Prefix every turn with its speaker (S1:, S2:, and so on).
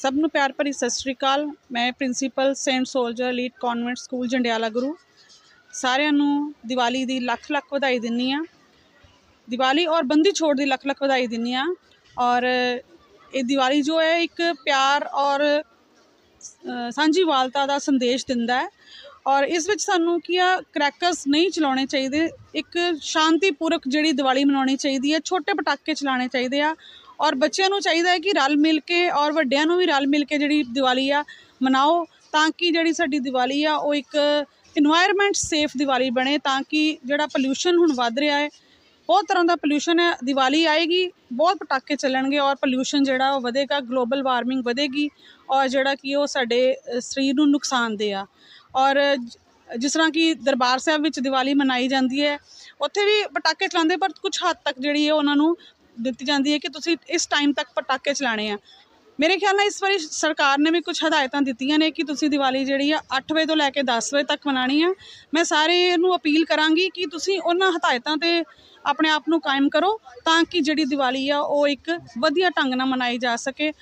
S1: ਸਭ ਨੂੰ ਪਿਆਰ ਭਰੀ ਸਤਿ ਸ਼੍ਰੀ ਅਕਾਲ। ਮੈਂ principal Saint Soldier Elite Convent School Jandiala Guru. ਸਾਰਿਆਂ ਨੂੰ ਦੀਵਾਲੀ ਦੀ ਲੱਖ ਲੱਖ ਵਧਾਈ ਦਿੰਨੀ ਆ ਦੀਵਾਲੀ ਔਰ ਬੰਦੀ ਛੋੜ ਦੀ ਲੱਖ ਲੱਖ ਵਧਾਈ ਦਿੰਨੀ ਆ ਔਰ ਇਹ ਦੀਵਾਲੀ ਜੋ ਹੈ ਇੱਕ ਪਿਆਰ ਔਰ ਅ, ਸਾਂਝੀਵਾਲਤਾ ਦਾ ਸੰਦੇਸ਼ ਦਿੰਦਾ ਹੈ ਔਰ ਇਸ ਵਿੱਚ ਸਾਨੂੰ ਕੀ ਆ ਕ੍ਰੈਕਰਸ ਨਹੀਂ ਚਲਾਉਣੇ ਚਾਹੀਦੇ। ਇੱਕ ਸ਼ਾਂਤੀਪੂਰਕ ਜਿਹੜੀ ਦੀਵਾਲੀ ਮਨਾਉਣੀ ਚਾਹੀਦੀ ਹੈ ਛੋਟੇ ਪਟਾਕੇ ਚਲਾਉਣੇ ਚਾਹੀਦੇ ਆ ਔਰ ਬੱਚਿਆਂ ਨੂੰ ਚਾਹੀਦਾ ਹੈ ਕਿ ਰਲ ਮਿਲ ਕੇ ਔਰ ਵੱਡਿਆਂ ਨੂੰ ਵੀ ਰਲ ਮਿਲ ਕੇ ਜਿਹੜੀ ਦੀਵਾਲੀ ਆ ਮਨਾਓ, ਤਾਂ ਕਿ ਜਿਹੜੀ ਸਾਡੀ ਦੀਵਾਲੀ ਆ ਉਹ ਇੱਕ ਇਨਵਾਇਰਨਮੈਂਟ ਸੇਫ ਦੀਵਾਲੀ ਬਣੇ, ਤਾਂ ਕਿ ਜਿਹੜਾ ਪੋਲਿਊਸ਼ਨ ਹੁਣ ਵੱਧ ਰਿਹਾ ਹੈ, ਬਹੁਤ ਤਰ੍ਹਾਂ ਦਾ ਪੋਲਿਊਸ਼ਨ ਹੈ, ਦੀਵਾਲੀ ਆਏਗੀ, ਬਹੁਤ ਪਟਾਕੇ ਚੱਲਣਗੇ ਔਰ ਪੋਲਿਊਸ਼ਨ ਜਿਹੜਾ ਉਹ ਵਧੇਗਾ ਗਲੋਬਲ ਵਾਰਮਿੰਗ ਵਧੇਗੀ ਔਰ ਜਿਹੜਾ ਕਿ ਉਹ ਸਾਡੇ ਸਰੀਰ ਨੂੰ ਨੁਕਸਾਨਦੇ ਆ। ਔਰ ਜਿਸ ਤਰ੍ਹਾਂ ਕਿ ਦਰਬਾਰ ਸਾਹਿਬ ਵਿੱਚ ਦੀਵਾਲੀ ਮਨਾਈ ਜਾਂਦੀ ਹੈ, ਉੱਥੇ ਵੀ ਪਟਾਕੇ ਚਲਾਉਂਦੇ, ਪਰ ਕੁਝ ਹੱਦ ਤੱਕ ਜਿਹੜੀ ਹੈ ਉਹਨਾਂ ਨੂੰ ਦਿੱਤੀ ਜਾਂਦੀ ਹੈ ਕਿ ਤੁਸੀਂ ਇਸ ਟਾਈਮ ਤੱਕ ਪਟਾਕੇ ਚਲਾਣੇ ਆ। ਮੇਰੇ ਖਿਆਲ ਨਾਲ ਇਸ ਵਾਰੀ ਸਰਕਾਰ ਨੇ ਵੀ ਕੁਝ ਹਦਾਇਤਾਂ ਦਿੱਤੀਆਂ ਨੇ ਕਿ ਤੁਸੀਂ ਦੀਵਾਲੀ ਜਿਹੜੀ ਆ 8 ਵਜੇ ਤੋਂ ਲੈ ਕੇ 10 ਵਜੇ ਤੱਕ ਮਨਾਣੀ ਆ। ਮੈਂ ਸਾਰੇ ਨੂੰ ਅਪੀਲ ਕਰਾਂਗੀ ਕਿ ਤੁਸੀਂ ਉਹਨਾਂ ਹਦਾਇਤਾਂ ਤੇ ਆਪਣੇ ਆਪ ਨੂੰ ਕਾਇਮ ਕਰੋ ਤਾਂ ਕਿ ਜਿਹੜੀ ਦੀਵਾਲੀ ਆ ਉਹ ਇੱਕ ਵਧੀਆ ਢੰਗ ਨਾਲ ਮਨਾਈ ਜਾ ਸਕੇ।